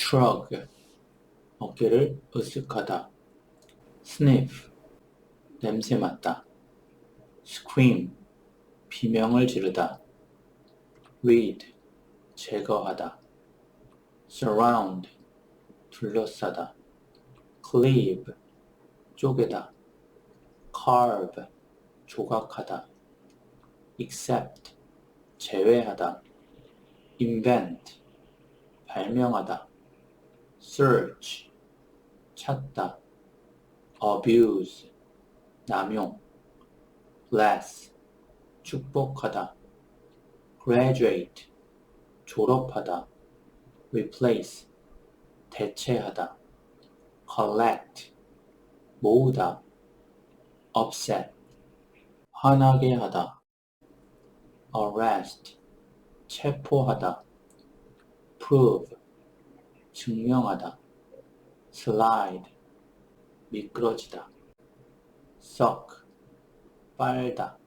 shrug 어깨를 으쓱하다 sniff 냄새 맡다 scream 비명을 지르다 rid 제거하다 surround 둘러싸다 cleave 쪼개다 carve 조각하다 except 제외하다 invent 발명하다 search 찾다 abuse 남용 bless 축복하다 graduate 졸업하다 replace 대체하다 collect 모으다 upset 화나게 하다 arrest 체포하다 prove 증명하다. slide 미끄러지다. suck 빨다